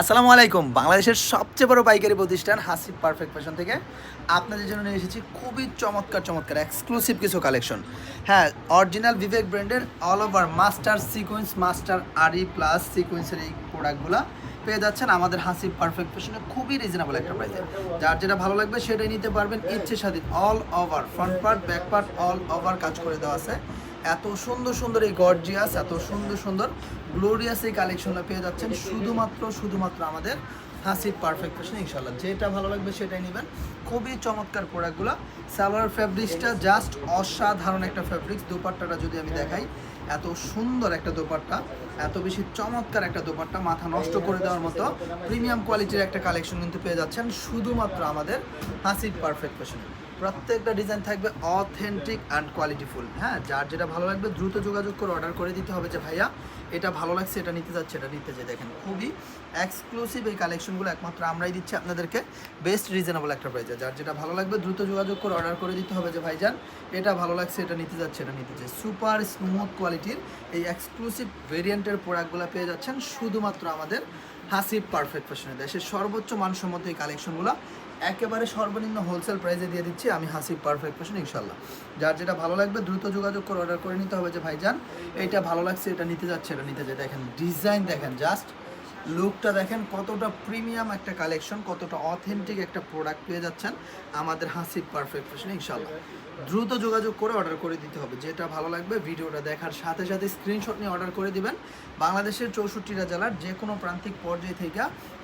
আসসালামু আলাইকুম। বাংলাদেশের সবচেয়ে বড় পাইকারি প্রতিষ্ঠান হাসিব পারফেক্ট ফ্যাশন থেকে আপনাদের জন্য নিয়ে এসেছি খুবই চমৎকার চমৎকার এক্সক্লুসিভ কিছু কালেকশন হ্যাঁ অরিজিনাল বিবেক ব্র্যান্ডের all over master sequence master aari plus সিকোয়েন্সের এই প্রোডাক্টগুলো পেয়ে যাচ্ছেন আমাদের হাসিব পারফেক্ট ফ্যাশনে খুবই রিজনেবল একটা প্রাইসে যার যেটা ভালো লাগবে সেটাই নিতে পারবেন। ইচ্ছে স্বাধীন all over front part back part all over কাজ করে দেওয়া আছে। এত সুন্দর সুন্দর এই গর্জিয়াস, এত সুন্দর সুন্দর গ্লোরিয়াস এই কালেকশনটা পেয়ে যাচ্ছেন। শুধুমাত্র শুধুমাত্র আমাদের হাসির পারফেক্ট ফ্যাশন ইনশাল্লাহ যেটা ভালো লাগবে সেটাই নেবেন। খুবই চমৎকার প্রোডাক্টগুলো সালোয়ার ফ্যাব্রিক্সটা জাস্ট অসাধারণ একটা ফ্যাব্রিক্স দুপাট্টাটা যদি আমি দেখাই, এত সুন্দর একটা দোপাট্টা। এত বেশি চমৎকার একটা দোপাট্টা মাথা নষ্ট করে দেওয়ার মতো প্রিমিয়াম কোয়ালিটির একটা কালেকশন কিন্তু পেয়ে যাচ্ছেন শুধুমাত্র আমাদের হাসিব পারফেক্ট ফ্যাশনে প্রত্যেকটা ডিজাইন থাকবে অথেন্টিক অ্যান্ড কোয়ালিটিফুল হ্যাঁ যার যেটা ভালো লাগবে দ্রুত যোগাযোগ করে অর্ডার করে দিতে হবে যে, ভাইয়া, এটা ভালো লাগছে, এটা নিতে যাচ্ছে, এটা নিতে যে। দেখেন, খুবই এক্সক্লুসিভ এই কালেকশনগুলো একমাত্র আমরাই দিচ্ছি আপনাদেরকে। বেস্ট রিজনেবল একটা প্রাইসে যার যেটা ভালো লাগবে দ্রুত যোগাযোগ করে অর্ডার করে দিতে হবে যে, ভাইজান, এটা ভালো লাগছে, এটা নিতে যাচ্ছে, এটা নিতে যাচ্ছে সুপার স্মুথ কোয়ালিটির এই এক্সক্লুসিভ ভেরিয়েন্টের প্রোডাক্টগুলো পেয়ে যাচ্ছেন শুধুমাত্র আমাদের হাসিব পারফেক্ট ফ্যাশনে। দেশের সর্বোচ্চ মানসম্মত এই কালেকশনগুলো একেবারে সর্বনিম্ন হোলসেল প্রাইসে দিয়ে দিচ্ছি আমি হাসিব পারফেক্ট ফ্যাশন ইনশাল্লাহ যার যেটা ভালো লাগবে দ্রুত যোগাযোগ করে অর্ডার করে নিতে হবে যে ভাইজান, এটা ভালো লাগছে, এটা নিতে যাচ্ছে, এটা নিতে যায় দেখেন, ডিজাইন দেখেন, জাস্ট লুকটা দেখেন কতটা প্রিমিয়াম একটা কালেকশন, কতটা অথেন্টিক একটা প্রোডাক্ট পেয়ে যাচ্ছেন আমাদের হাসিব পারফেক্ট ফ্যাশন ইনশাল্লাহ দ্রুত যোগাযোগ করে অর্ডার করে দিতে হবে, যেটা ভালো লাগবে। ভিডিওটা দেখার সাথে সাথে স্ক্রিনশট নিয়ে অর্ডার করে দিবেন। বাংলাদেশের চৌষট্টিটা জেলার যে কোনো প্রান্তিক পর্যায়ে থেকে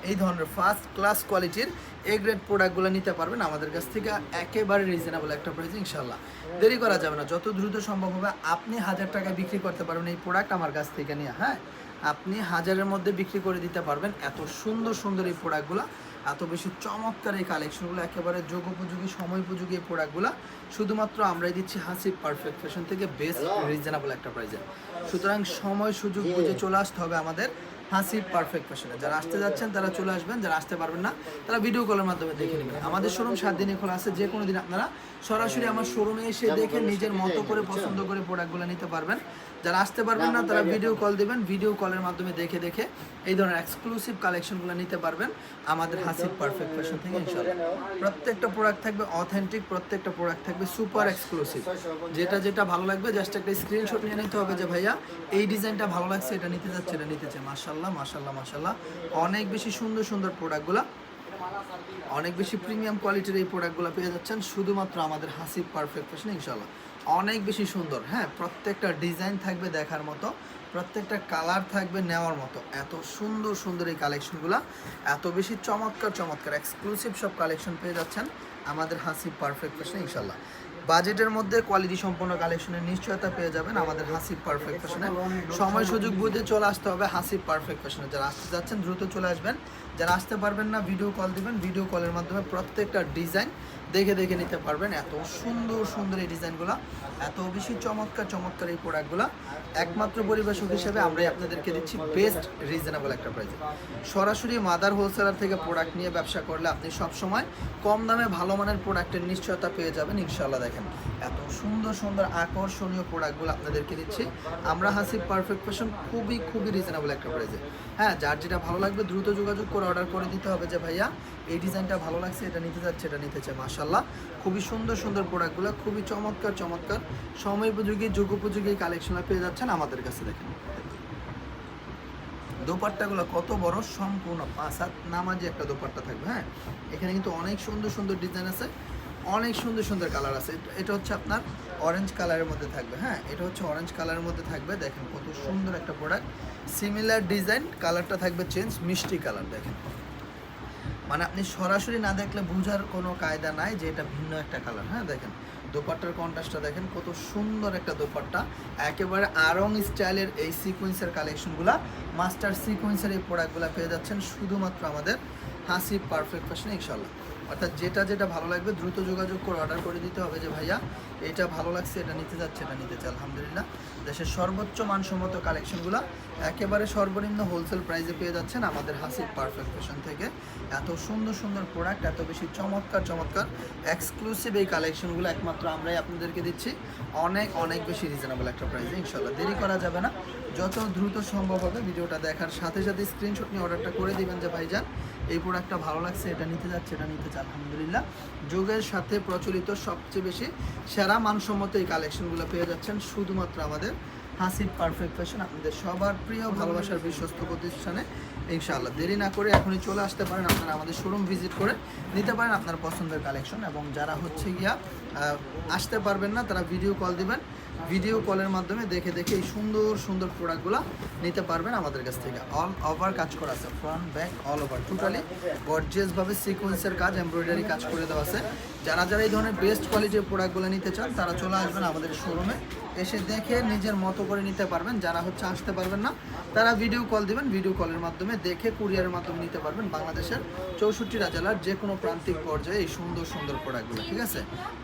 এই ধরনের ফার্স্ট ক্লাস কোয়ালিটির এ গ্রেড প্রোডাক্টগুলো নিতে পারবেন। আমাদের কাছ থেকে একেবারে রিজনেবল একটা প্রাইস ইনশাল্লাহ দেরি করা যাবে না। যত দ্রুত সম্ভব হবে, আপনি হাজার টাকায় বিক্রি করতে পারবেন এই প্রোডাক্ট আমার কাছ থেকে নিয়ে হ্যাঁ? আপনি হাজারের মধ্যে বিক্রি করে দিতে পারবেন। এত সুন্দর সুন্দর এই প্রোডাক্টগুলো। এত বেশি চমৎকার এই কালেকশনগুলো একেবারে যোগোপযোগী সময়োপযোগী এই প্রোডাক্টগুলো। শুধুমাত্র আমরাই দিচ্ছি হাসিব পারফেক্ট ফ্যাশন থেকে বেস্ট রিজনেবল একটা প্রাইসে। সুতরাং সময় সুযোগ বুঝে চলে আসতে হবে আমাদের হাসিব পারফেক্ট ফ্যাশনে। যারা আসতে যাচ্ছেন তারা চলে আসবেন যারা আসতে পারবেন না তারা ভিডিও কলের মাধ্যমে দেখে নেবেন। আমাদের শোরুম সাত দিনে খোলা আছে যে কোনো দিন আপনারা সরাসরি আমার শোরুমে এসে দেখে নিজের মতো করে পছন্দ করে প্রোডাক্টগুলো নিতে পারবেন। যারা আসতে পারবেন না তারা ভিডিও কল দেবেন। ভিডিও কলের মাধ্যমে দেখে দেখে এই ধরনের এক্সক্লুসিভ কালেকশনগুলো নিতে পারবেন। আমাদের হাসিব পারফেক্ট ফ্যাশন থেকে ইনশাল্লাহ। প্রত্যেকটা প্রোডাক্ট থাকবে অথেন্টিক প্রত্যেকটা প্রোডাক্ট থাকবে সুপার এক্সক্লুসিভ যেটা যেটা ভালো লাগবে জাস্ট একটা স্ক্রিনশট নিয়ে নিতে হবে যে ভাইয়া এই ডিজাইনটা ভালো লাগছে এটা নিতে যাচ্ছে এটা নিতে চাই মাশাল্লাহ মাশাল্লাহ মাশাল্লাহ অনেক বেশি সুন্দর সুন্দর প্রোডাক্টগুলো অনেক বেশি প্রিমিয়াম কোয়ালিটির এই প্রোডাক্টগুলো পেয়ে যাচ্ছেন, শুধুমাত্র আমাদের হাসিব পারফেক্ট ফ্যাশন ইনশাল্লাহ অনেক বেশি সুন্দর হ্যাঁ প্রত্যেকটা ডিজাইন থাকবে দেখার মতো, প্রত্যেকটা কালার থাকবে নেওয়ার মতো। এত সুন্দর সুন্দর এই কালেকশনগুলো এত বেশি চমৎকার চমৎকার এক্সক্লুসিভ সব কালেকশন পেয়ে যাচ্ছেন আমাদের হাসি পারফেক্ট ফ্যাশন ইনশাল্লাহ বাজেটের মধ্যে কোয়ালিটি সম্পন্ন কালেকশনের নিশ্চয়তা পেয়ে যাবেন আমাদের হাসিব পারফেক্ট ফ্যাশনে সময় সুযোগ বুঝে চলে আসতে হবে হাসিব পারফেক্ট ফ্যাশনে যারা আসতে যাচ্ছেন, দ্রুত চলে আসবেন। যারা আসতে পারবেন না ভিডিও কল দিবেন। ভিডিও কলের মাধ্যমে প্রত্যেকটা ডিজাইন দেখে দেখে নিতে পারবেন। এত সুন্দর সুন্দর এই ডিজাইনগুলো এত বেশি চমৎকার চমৎকার এই প্রোডাক্টগুলো একমাত্র পরিবেশক হিসেবে আমরাই আপনাদেরকে দিচ্ছি বেস্ট রিজনেবল একটা প্রাইসে সরাসরি মাদার হোলসেলার থেকে প্রোডাক্ট নিয়ে ব্যবসা করলে আপনি সবসময় কম দামে ভালো মানের প্রোডাক্টের নিশ্চয়তা পেয়ে যাবেন ইনশাল্লাহ দেখেন, এত সুন্দর সুন্দর আকর্ষণীয় প্রোডাক্টগুলো আপনাদেরকে দিচ্ছি। আমরা হাসিব পারফেক্ট ফ্যাশন খুবই খুবই রিজনেবল একটা প্রাইসে হ্যাঁ যার যেটা ভালো লাগবে দ্রুত যোগাযোগ করে অর্ডার করে দিতে হবে যে ভাইয়া, এই ডিজাইনটা ভালো লাগছে, এটা নিতে যাচ্ছে, এটা নিতে চাই মাশাল্লাহ খুবই সুন্দর সুন্দর প্রোডাক্টগুলো খুবই চমৎকার চমৎকার। সময় উপযোগী যুগ উপযোগী কালেকশনটা পেয়ে যাচ্ছেন আমাদের কাছে, দেখেন। দোপাট্টাগুলো কত বড়, সম্পূর্ণ পাঁচ হাত নামাজি একটা দোপাট্টা থাকবে হ্যাঁ? এখানে কিন্তু অনেক সুন্দর সুন্দর ডিজাইন আছে। অনেক সুন্দর সুন্দর কালার আছে। এটা- হচ্ছে আপনার অরেঞ্জ কালারের মধ্যে থাকবে হ্যাঁ? এটা হচ্ছে অরেঞ্জ কালারের মধ্যে থাকবে। দেখেন কত সুন্দর একটা প্রোডাক্ট সিমিলার ডিজাইন কালারটা থাকবে চেঞ্জ মিষ্টি কালার দেখেন। মানে আপনি সরাসরি না দেখলে বোঝার কোনো কায়দা নাই যে এটা ভিন্ন একটা কালার হ্যাঁ? দেখেন, দোপাট্টার কন্ট্রাস্টটা দেখেন, কত সুন্দর একটা দোপাট্টা। একেবারে আরং স্টাইলের এই সিকোয়েন্সের কালেকশনগুলো মাস্টার সিকোয়েন্সের এই প্রোডাক্টগুলো পেয়ে যাচ্ছেন শুধুমাত্র আমাদের হাসি পারফেক্ট ফ্যাশন ইনশাল্লাহ অর্থাৎ যেটা যেটা ভালো লাগবে দ্রুত যোগাযোগ করে অর্ডার করে দিতে হবে যে ভাইয়া এটা ভালো লাগছে, এটা নিতে যাচ্ছে, এটা নিতে চাই আলহামদুলিল্লাহ। দেশের সর্বোচ্চ মানসম্মত কালেকশনগুলো একেবারে সর্বনিম্ন হোলসেল প্রাইসে পেয়ে যাচ্ছেন আমাদের হাসিব পারফেক্ট ফ্যাশন থেকে। এত সুন্দর সুন্দর প্রোডাক্ট এত বেশি চমৎকার চমৎকার এক্সক্লুসিভ এই কালেকশনগুলো একমাত্র আমরাই আপনাদেরকে দিচ্ছি। অনেক অনেক বেশি রিজনেবল একটা প্রাইসে ইনশাল্লাহ দেরি করা যাবে না। যত দ্রুত সম্ভব হবে ভিডিওটা দেখার সাথে সাথে স্ক্রিনশট নিয়ে অর্ডারটা করে দিবেন যে ভাইজান, এই প্রোডাক্টটা ভালো লাগছে, এটা নিতে যাচ্ছে, এটা নিতে আলহামদুলিল্লাহ। যুগের সাথে প্রচলিত সবচেয়ে বেশি সেরা মানসম্মত এই কালেকশনগুলো পেয়ে যাচ্ছেন শুধুমাত্র আমাদের হাসিব পারফেক্ট ফ্যাশন আপনাদের সবার প্রিয় ভালোবাসার বিশ্বস্ত প্রতিষ্ঠানে। ইনশাআল্লাহ। দেরি না করে এখনই চলে আসতে পারেন। আপনারা আমাদের শোরুম ভিজিট করে নিতে পারেন আপনার পছন্দের কালেকশন এবং যারা হচ্ছে গিয়া আসতে পারবেন না, তারা ভিডিও কল দিবেন। ভিডিও কলের মাধ্যমে দেখে দেখে এই সুন্দর সুন্দর প্রোডাক্টগুলো নিতে পারবেন আমাদের কাছ থেকে। অল ওভার কাজ করা আছে front back all over totally গর্জিয়াসভাবে সিকোয়েন্সের কাজ এমব্রয়ডারি কাজ করে দেওয়া আছে। যারা যারা এই ধরনের বেস্ট কোয়ালিটির প্রোডাক্টগুলো নিতে চান, তারা চলে আসবেন আমাদের শোরুমে এসে দেখে নিজের মতো করে নিতে পারবেন। যারা হচ্ছে আসতে পারবেন না, তারা ভিডিও কল দিবেন। ভিডিও কলের মাধ্যমে দেখে কুরিয়ারের মাধ্যমে নিতে পারবেন বাংলাদেশের চৌষট্টিটা জেলার যে কোনো প্রান্তিক পর্যায়ে এই সুন্দর সুন্দর প্রোডাক্টগুলো ঠিক আছে?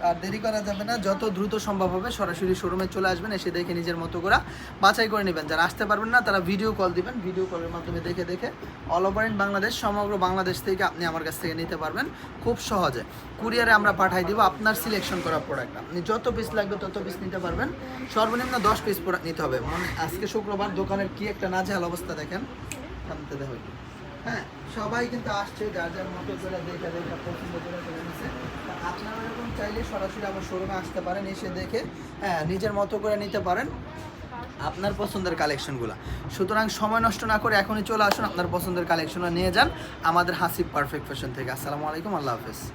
আর দেরি করা যাবে না, যত দ্রুত সম্ভব হবে সরাসরি শোরুমে চলে আসবেন, এসে দেখে নিজের মতো করে বাছাই করে নেবেন। যারা আসতে পারবেন না, তারা ভিডিও কল দিবেন। ভিডিও কলের মাধ্যমে দেখে দেখে অল ওভার ইন বাংলাদেশ, সমগ্র বাংলাদেশ থেকে আপনি আমার কাছ থেকে নিতে পারবেন খুব সহজে। কুরিয়ারে আমরা পাঠাই দিব আপনার সিলেকশন করা প্রোডাক্ট আপনি যত পিস লাগবে তত পিস নিতে পারবেন। সর্বনিম্ন দশ পিস প্রোডাক্ট নিতে হবে। মানে আজকে শুক্রবার দোকানের কি একটা নাজেহাল অবস্থা দেখেন। থামতে হ্যাঁ সবাই কিন্তু আসছে, যার যার মতো করে দেখে দেখে পছন্দ করে করে নিচ্ছে আপনারা এরকম চাইলে সরাসরি আমার শোরুমে আসতে পারেন, এসে দেখে হ্যাঁ নিজের মতো করে নিতে পারেন আপনার পছন্দের কালেকশনগুলো সুতরাং সময় নষ্ট না করে এখনই চলে আসুন, আপনার পছন্দের কালেকশনটা নিয়ে যান। আমাদের হাসিব পারফেক্ট ফ্যাশন থেকে। আসসালামু আলাইকুম, আল্লাহ হাফেজ।